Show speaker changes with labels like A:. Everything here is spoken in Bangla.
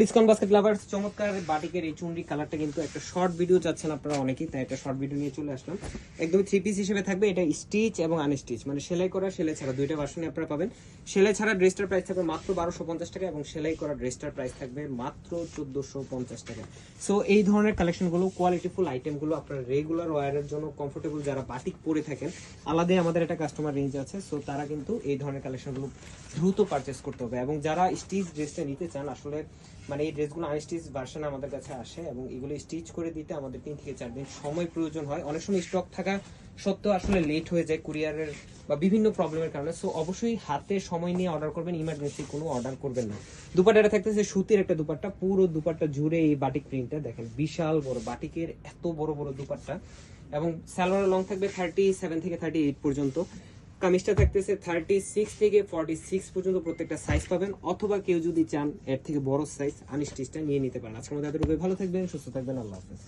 A: ডিসকাউন্ট বাস্কেট লাভার্স চমৎকার বাটিকের এই চুনরি কালারটা কিন্তু একটা শর্ট ভিডিও চাচ্ছেন আপনারা অনেকেই, তাই একটা শর্ট ভিডিও নিয়ে চলে আসলাম। একদমই থ্রি পিস হিসেবে থাকবে, এটা স্টিচ এবং আনস্টিচ মানে সেলাই করা, সেলাই ছাড়া দুইটা ভার্সনে আপনারা পাবেন। সেলাই ছাড়া ড্রেসটার প্রাইস থাকবে মাত্র বারোশো পঞ্চাশ টাকা এবং সেলাই করা ড্রেসটার প্রাইস থাকবে মাত্র চোদ্দোশো পঞ্চাশ টাকা। সো এই ধরনের কালেকশনগুলো কোয়ালিটিফুল আইটেমগুলো আপনারা রেগুলার ওয়ারের জন্য কমফোর্টেবল যারা বাটিক পরে থাকেন, আলাদাই আমাদের একটা কাস্টমার রেঞ্জ আছে। সো তারা কিন্তু এই ধরনের কালেকশনগুলো দ্রুত পারচেস করতে হবে এবং যারা স্টিচ ড্রেসটা নিতে চান, আসলে মানে এই ড্রেসগুলো আনস্টিচ ভার্সন আমাদের কাছে আসে এবং এগুলো স্টিচ করে দিতে আমাদের তিন থেকে চার দিন সময় প্রয়োজন হয়। অনেক সময় স্টক থাকা সত্ত্বেও আসলে লেট হয়ে যায় কুরিয়ারের বা বিভিন্ন প্রবলেমের কারণে। সো অবশ্যই হাতে সময় নিয়ে অর্ডার করবেন ইমার্জেন্সি কোনো অর্ডার করবেন না। দুপাট্টাটা থাকতেছে সুতির একটা দুপাট্টা, পুরো দুপাট্টা জুড়ে এই বাটিক প্রিন্টটা দেখেন, বিশাল বড় বাটিকের এত বড় বড় দুপাট্টা। এবং স্যালোয়ার লং থাকবে থার্টি সেভেন থেকে থার্টি এইট পর্যন্ত। কামিজটা থাকতেছে থার্টি সিক্স থেকে ফর্টি সিক্স পর্যন্ত প্রত্যেকটা সাইজ পাবেন। অথবা কেউ যদি চান, এর থেকে বড় সাইজ আনিস্টিসটা নিয়ে নিতে পারেন। আজকের মধ্যে এতটুকু ভালো থাকবেন, সুস্থ থাকবেন। আল্লাহ হাফেজ।